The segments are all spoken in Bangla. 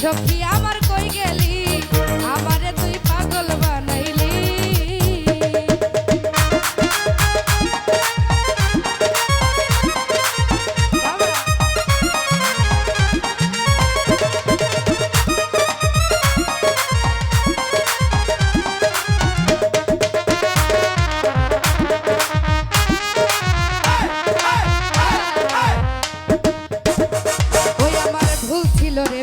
সখী আমার কই গেলি? আমারে তুই পাগল বানাইলি। ওই আমার ভুল ছিল রে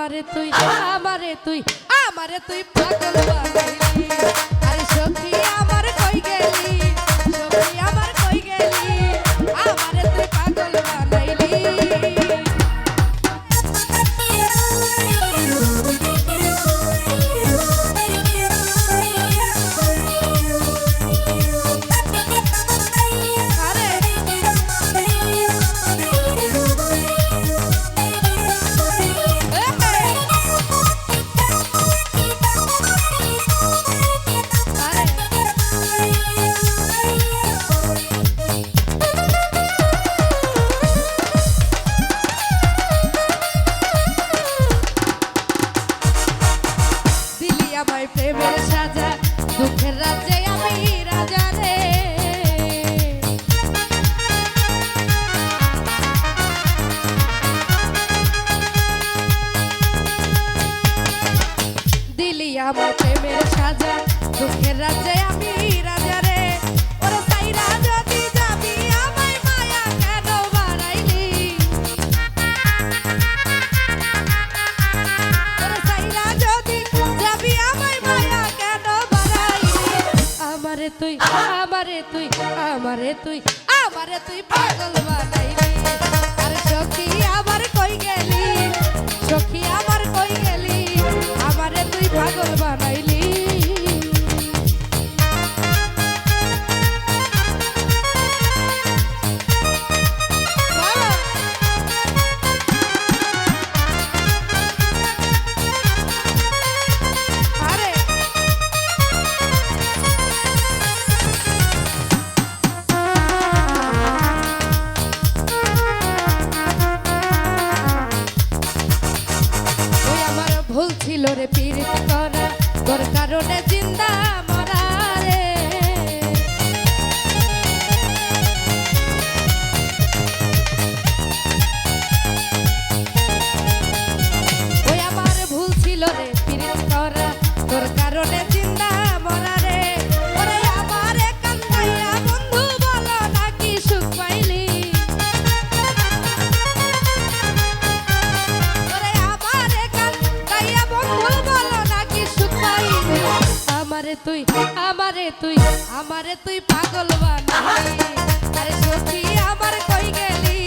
আমারে তুই আমারে তুই আমারে তুই পাগল বানাইলি। আরে সখী। আমার প্রেমের সাজা দুঃখের রাজ্যে আমি আমারে তুই আমারে তুই পাগল বানাইবি। bonita. আমারে তুই আমারে তুই আমারে তুই পাগল বানালি। আরে সখী আমার কই গেলি?